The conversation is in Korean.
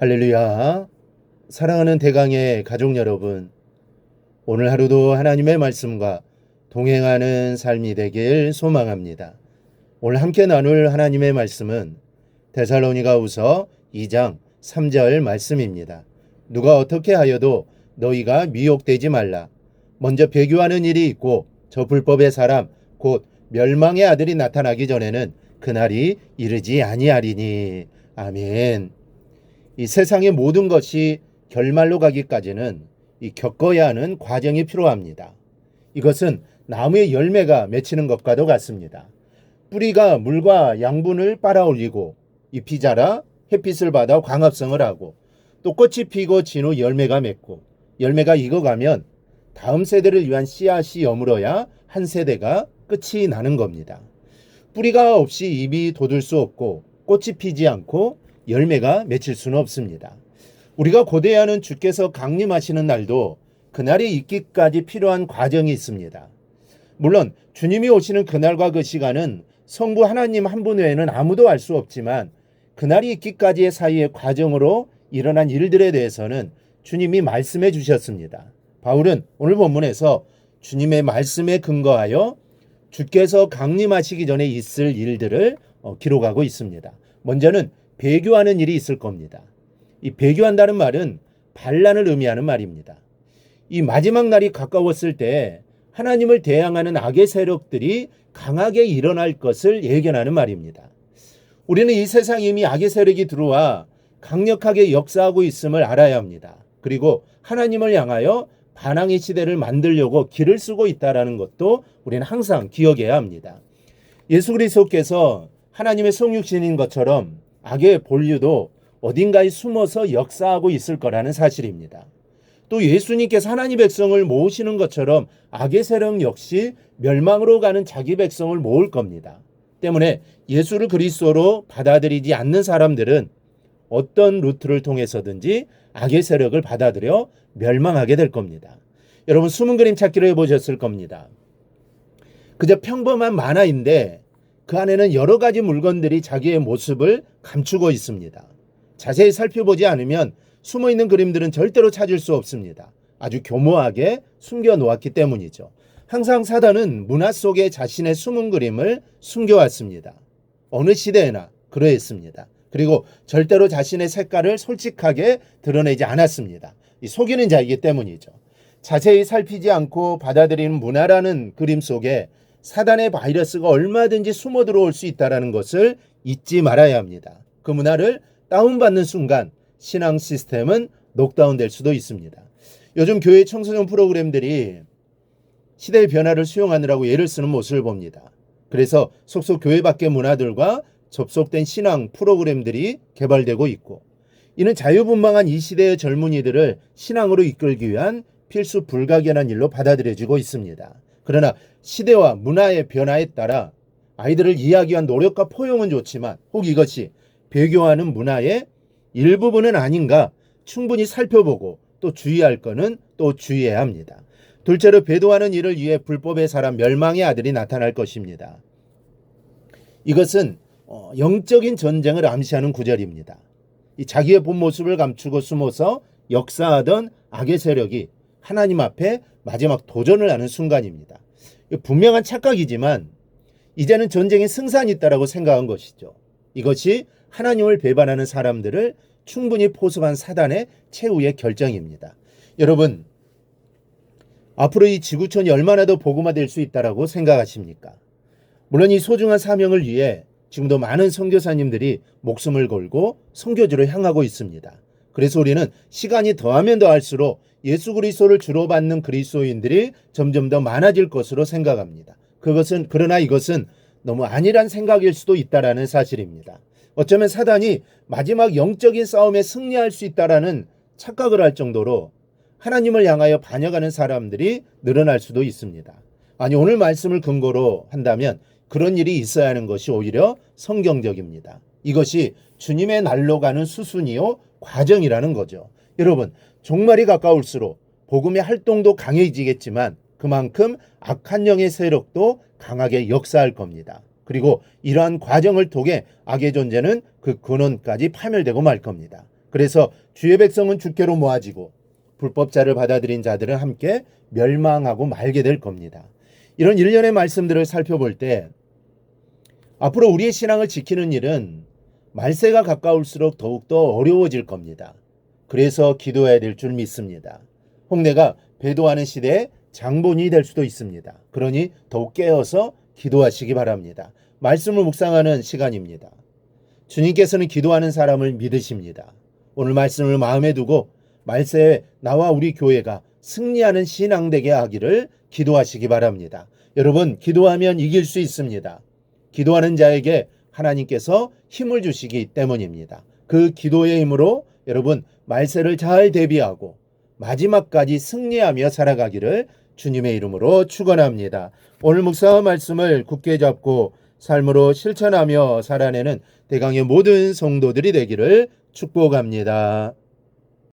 할렐루야. 사랑하는 대강의 가족 여러분. 오늘 하루도 하나님의 말씀과 동행하는 삶이 되길 소망합니다. 오늘 함께 나눌 하나님의 말씀은 데살로니가 우서 2장 3절 말씀입니다. 누가 어떻게 하여도 너희가 미혹되지 말라. 먼저 배교하는 일이 있고 저 불법의 사람 곧 멸망의 아들이 나타나기 전에는 그날이 이르지 아니하리니. 아멘. 이 세상의 모든 것이 결말로 가기까지는 이 겪어야 하는 과정이 필요합니다. 이것은 나무의 열매가 맺히는 것과도 같습니다. 뿌리가 물과 양분을 빨아올리고 잎이 자라 햇빛을 받아 광합성을 하고 또 꽃이 피고 진 후 열매가 맺고 열매가 익어가면 다음 세대를 위한 씨앗이 여물어야 한 세대가 끝이 나는 겁니다. 뿌리가 없이 잎이 돋을 수 없고 꽃이 피지 않고 열매가 맺힐 수는 없습니다. 우리가 고대하는 주께서 강림하시는 날도 그날이 있기까지 필요한 과정이 있습니다. 물론 주님이 오시는 그날과 그 시간은 성부 하나님 한 분 외에는 아무도 알 수 없지만 그날이 있기까지의 사이의 과정으로 일어난 일들에 대해서는 주님이 말씀해 주셨습니다. 바울은 오늘 본문에서 주님의 말씀에 근거하여 주께서 강림하시기 전에 있을 일들을 어, 기록하고 있습니다. 먼저는 배교하는 일이 있을 겁니다. 이 배교한다는 말은 반란을 의미하는 말입니다. 이 마지막 날이 가까웠을 때 하나님을 대항하는 악의 세력들이 강하게 일어날 것을 예견하는 말입니다. 우리는 이 세상에 이미 악의 세력이 들어와 강력하게 역사하고 있음을 알아야 합니다. 그리고 하나님을 향하여 반항의 시대를 만들려고 길을 쓰고 있다라는 것도 우리는 항상 기억해야 합니다. 예수 그리스도께서 하나님의 성육신인 것처럼 악의 본류도 어딘가에 숨어서 역사하고 있을 거라는 사실입니다. 또 예수님께서 하나님 백성을 모으시는 것처럼 악의 세력 역시 멸망으로 가는 자기 백성을 모을 겁니다. 때문에 예수를 그리스도로 받아들이지 않는 사람들은 어떤 루트를 통해서든지 악의 세력을 받아들여 멸망하게 될 겁니다. 여러분 숨은 그림 찾기를 해보셨을 겁니다. 그저 평범한 만화인데 그 안에는 여러 가지 물건들이 자기의 모습을 감추고 있습니다. 자세히 살펴보지 않으면 숨어 있는 그림들은 절대로 찾을 수 없습니다. 아주 교모하게 숨겨 놓았기 때문이죠. 항상 사단은 문화 속에 자신의 숨은 그림을 숨겨왔습니다. 어느 시대에나 그러했습니다. 그리고 절대로 자신의 색깔을 솔직하게 드러내지 않았습니다. 이 속이는 자이기 때문이죠. 자세히 살피지 않고 받아들이는 문화라는 그림 속에 사단의 바이러스가 얼마든지 숨어 들어올 수 있다는 것을 잊지 말아야 합니다. 그 문화를 다운받는 순간 신앙 시스템은 녹다운될 수도 있습니다. 요즘 교회 청소년 프로그램들이 시대의 변화를 수용하느라고 예를 쓰는 모습을 봅니다. 그래서 속속 교회 밖의 문화들과 접속된 신앙 프로그램들이 개발되고 있고 이는 자유분방한 이 시대의 젊은이들을 신앙으로 이끌기 위한 필수 불가결한 일로 받아들여지고 있습니다. 그러나 시대와 문화의 변화에 따라 아이들을 이해하기 위한 노력과 포용은 좋지만 혹 이것이 배교하는 문화의 일부분은 아닌가 충분히 살펴보고 또 주의할 것은 또 주의해야 합니다. 둘째로 배도하는 일을 위해 불법의 사람 멸망의 아들이 나타날 것입니다. 이것은 어, 영적인 전쟁을 암시하는 구절입니다. 이 자기의 본 모습을 감추고 숨어서 역사하던 악의 세력이 하나님 앞에 마지막 도전을 하는 순간입니다. 분명한 착각이지만 이제는 전쟁에 승산이 있다라고 생각한 것이죠. 이것이 하나님을 배반하는 사람들을 충분히 포섭한 사단의 최후의 결정입니다. 여러분, 앞으로 이 지구촌이 얼마나 더 복음화될 수 있다라고 생각하십니까? 물론 이 소중한 사명을 위해 지금도 많은 선교사님들이 목숨을 걸고 선교지로 향하고 있습니다. 그래서 우리는 시간이 더하면 더할수록 예수 그리스도를 주로 받는 그리스도인들이 점점 더 많아질 것으로 생각합니다. 그것은 그러나 이것은 너무 아니란 생각일 수도 있다라는 사실입니다. 어쩌면 사단이 마지막 영적인 싸움에 승리할 수 있다라는 착각을 할 정도로 하나님을 향하여 반역하는 사람들이 늘어날 수도 있습니다. 아니 오늘 말씀을 근거로 한다면 그런 일이 있어야 하는 것이 오히려 성경적입니다. 이것이 주님의 날로 가는 수순이요 과정이라는 거죠. 여러분 종말이 가까울수록 복음의 활동도 강해지겠지만 그만큼 악한 영의 세력도 강하게 역사할 겁니다. 그리고 이러한 과정을 통해 악의 존재는 그 근원까지 파멸되고 말 겁니다. 그래서 주의 백성은 주께로 모아지고 불법자를 받아들인 자들은 함께 멸망하고 말게 될 겁니다. 이런 일련의 말씀들을 살펴볼 때 앞으로 우리의 신앙을 지키는 일은 말세가 가까울수록 더욱더 어려워질 겁니다. 그래서 기도해야 될 줄 믿습니다. 홍내가 배도하는 시대에 장본이 될 수도 있습니다. 그러니 더욱 깨어서 기도하시기 바랍니다. 말씀을 묵상하는 시간입니다. 주님께서는 기도하는 사람을 믿으십니다. 오늘 말씀을 마음에 두고 말세에 나와 우리 교회가 승리하는 신앙 되게 하기를 기도하시기 바랍니다. 여러분, 기도하면 이길 수 있습니다. 기도하는 자에게 하나님께서 힘을 주시기 때문입니다. 그 기도의 힘으로 여러분 말세를 잘 대비하고 마지막까지 승리하며 살아가기를 주님의 이름으로 축원합니다. 오늘 묵상 말씀을 굳게 잡고 삶으로 실천하며 살아내는 대강의 모든 성도들이 되기를 축복합니다.